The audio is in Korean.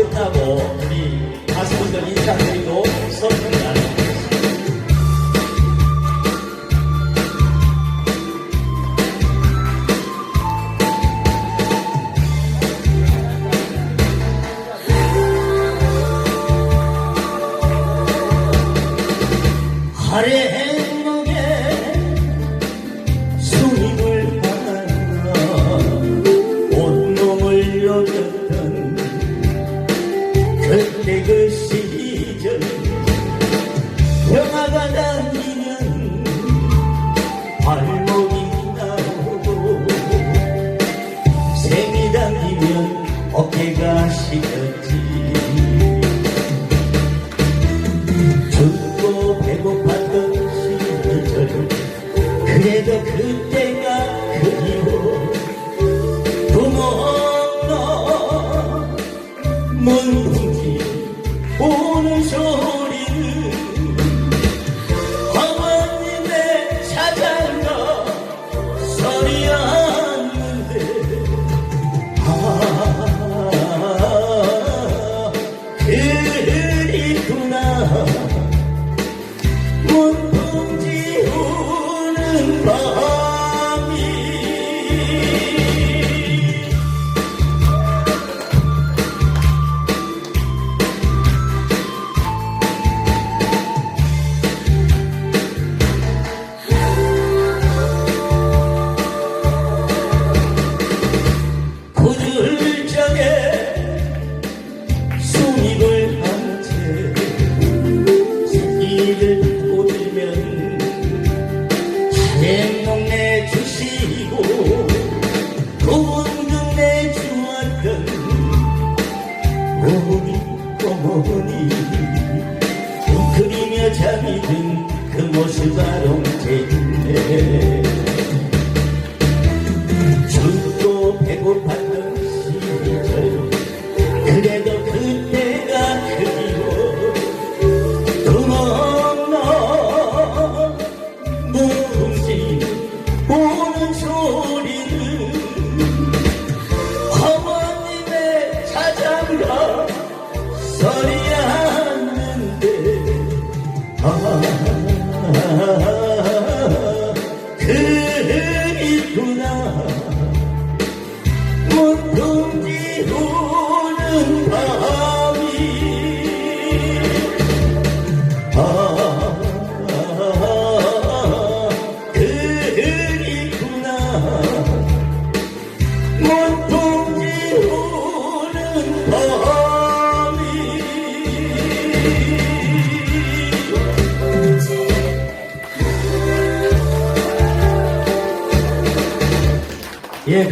끝나고 우리 가수분들 인사드리고 나누겠습니다. 아래 그 시절 평화가 다니면 발목이 나오고 샘이 당기면 어깨가 시렸지. 춥고 배고팠던 시절 그래도 그때가 그리워. 부모너 문 우리 어머니 웅크리며 잠이 든 그 모습 아롱제인데. 춥고 배고팠던 시절. 그래도 그때가 그리워 도망나 뭉지 오는 소리는 아 그립구나. 문둥지 우는 밤이 아 그립구나 Yeah.